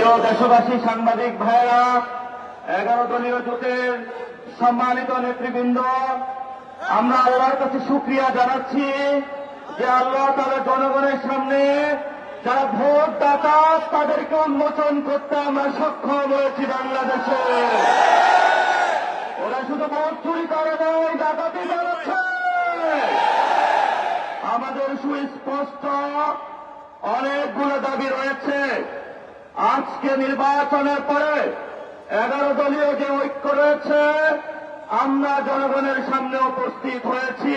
প্রিয় দেশবাসী সাংবাদিক ভাইরা এগারো দলীয় জোটের সম্মানিত নেতৃবৃন্দ, আমরা আল্লাহর কাছে সুক্রিয়া জানাচ্ছি যে আল্লাহ তারা জনগণের সামনে যারা ভোট দাতা তাদেরকে উন্মোচন করতে আমরা সক্ষম হয়েছি বাংলাদেশে। ওরা শুধু ভোট চুরি করে নয়, ডাকাতি চালাচ্ছে। আমাদের সুস্পষ্ট অনেকগুলো দাবি রয়েছে। আজকে নির্বাচনের পরে এগারো দলীয় যে ঐক্য রয়েছে, আমরা জনগণের সামনে উপস্থিত হয়েছি।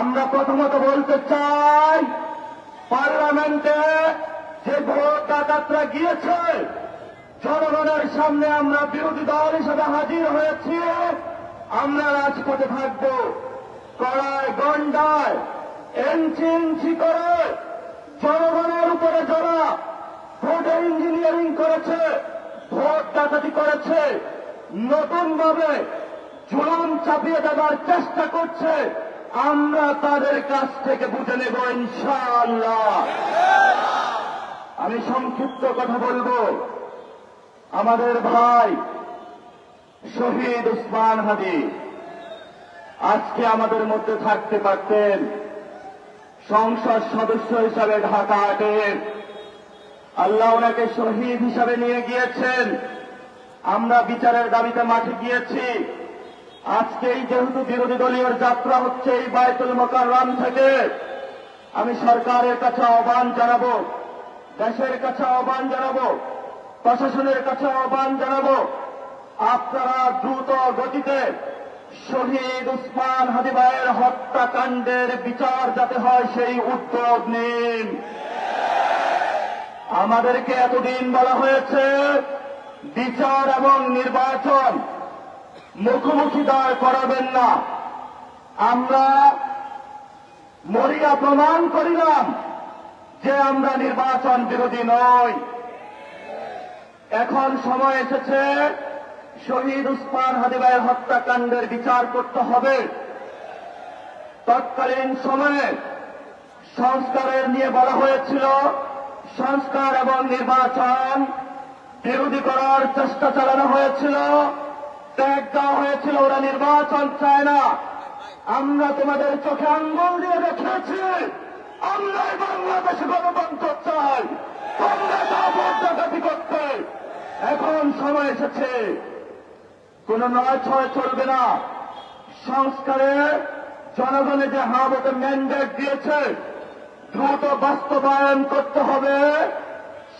আমরা প্রথমত বলতে চাই, পার্লামেন্টে যে ভোট গিয়েছে, জনগণের সামনে আমরা বিরোধী দল হিসেবে হাজির হয়েছি। আমরা রাজপথে থাকব, কড়ায় গন্ডায়, এনচি ইঞ্চি করে জনগণের ইঞ্জিনিয়ারিং করেছে, ভোট ডাকাতি করেছে নতুন ভাবে জুলুম চাপিয়ে দেওয়ার চেষ্টা করছে, আমরা তাদের কাছ থেকে বুঝে নেব ইনশাআল্লাহ। আমি সংক্ষিপ্ত কথা বলব। আমাদের ভাই শহীদ উসমান হাদি, আজকে আমাদের মধ্যে থাকতে পারতেন সংসদ সদস্য হিসাবে ঢাকা আটের আল্লাহ ওনাকে শহীদ হিসাবে নিয়ে গিয়েছেন। আমরা বিচারের দাবিতে মাঠে গিয়েছি। আজকে এই যেহেতু বিরোধী দলীয় যাত্রা হচ্ছে এই বায়তুল মোকাররাম থেকে, আমি সরকারের কাছে আহ্বান জানাব, দেশের কাছে আহ্বান জানাব, প্রশাসনের কাছে আহ্বান জানাব, আপনারা দ্রুত গতিতে শহীদ উসমান হাদিবাইয়ের হত্যাকাণ্ডের বিচার যাতে হয় সেই উদ্যোগ নিন। আমাদেরকে এতদিন বলা হয়েছে, বিচার এবং নির্বাচন মুখোমুখি দাঁড় করাবেন না। আমরা মরিয়া প্রমাণ করিলাম যে আমরা নির্বাচন বিরোধী নই। এখন সময় এসেছে, শহীদ উসমান হাদিবাইয়ের হত্যাকাণ্ডের বিচার করতে হবে। তৎকালীন সময়ে সংস্কারের নিয়ে বলা হয়েছিল সংস্কার এবং নির্বাচন বিরোধী করার চেষ্টা চালানো হয়েছিল। ত্যাগ দেওয়া হয়েছিল, ওরা নির্বাচন চায় না। আমরা তোমাদের চোখে আঙ্গুল দিয়ে দেখিয়েছি, আমরা বাংলাদেশে গণতন্ত্র চাই। তোমরা করতে। এখন সময় এসেছে। কোন নয় ছয় চলবে না। সংস্কারে জনগণে যে হাবতে ম্যান্ডেট দিয়েছে দ্রুত বাস্তবায়ন করতে হবে।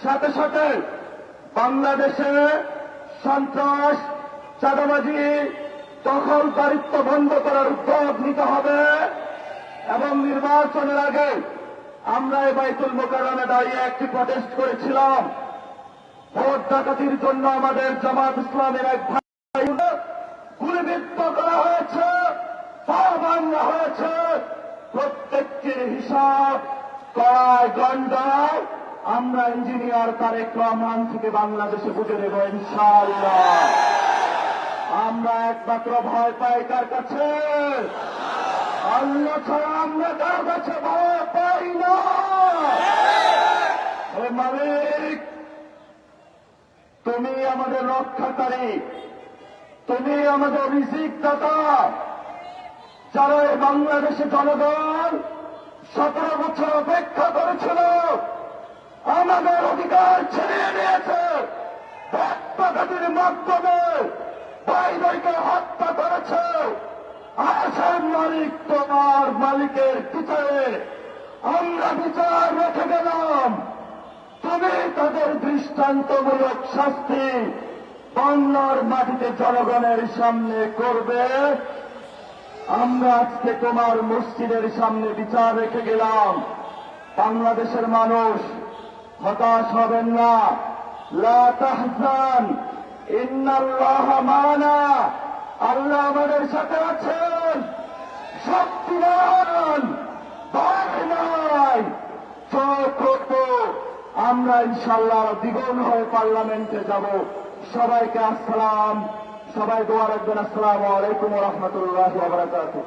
সাথে সাথে বাংলাদেশে সন্ত্রাস, চাঁদাবাজি, দখলদারিত্ব বন্ধ করার উদ্যোগ নিতে হবে এবং নির্বাচনের আগে আমরা এই বাইতুল মোকারমে দাঁড়িয়ে একটি প্রটেস্ট করেছিলাম। ভোট ডাকাতির জন্য আমাদের জামাত ইসলামের এক ভাই গুলিবিদ্ধ করা হয়েছে পা হয়েছে। প্রত্যেকটির হিসাব কড়ায় গন্ডায় আমরা ইঞ্জিনিয়ার তারেক রহমান থেকে বাংলাদেশে বুঝে নেব ইনশাআল্লাহ। আমরা একমাত্র ভয় পাই কার কাছে? আল্লাহ ছাড়া আমরা কার কাছে ভয় পাই না? মালিক, তুমি আমাদের রক্ষাকারী, তুমি আমাদের রিজিক দাতা যারা বাংলাদেশে জনগণ সতেরো বছর অপেক্ষা করেছিল। আমাদের অধিকার ছিনিয়ে নিয়েছে। রক্তঘাতির মাধ্যমে বাইরকে হত্যা করেছে। আসাম মালিক তোমার মালিকের বিচারে আমরা বিচার রেখে গেলাম। তুমি তাদের দৃষ্টান্তমূলক শাস্তি বাংলার মাটিতে জনগণের সামনে করবে। আমরা আজকে তোমার মসজিদের সামনে বিচার রেখে গেলাম। বাংলাদেশের মানুষ হতাশ হবেন না। লা ইন্নাল্লাহ মানা। আল্লাহ আমাদের সাথে আছেন। শক্তিমান নাই। আমরা ইনশাল্লাহ দ্বিগুণ হয়ে পার্লামেন্টে যাব। সবাইকে আসসালাম। সবাই দোয়া রাখবেন আসসালামু আলাইকুম রহমতুল্লাহ বারাকাতুহ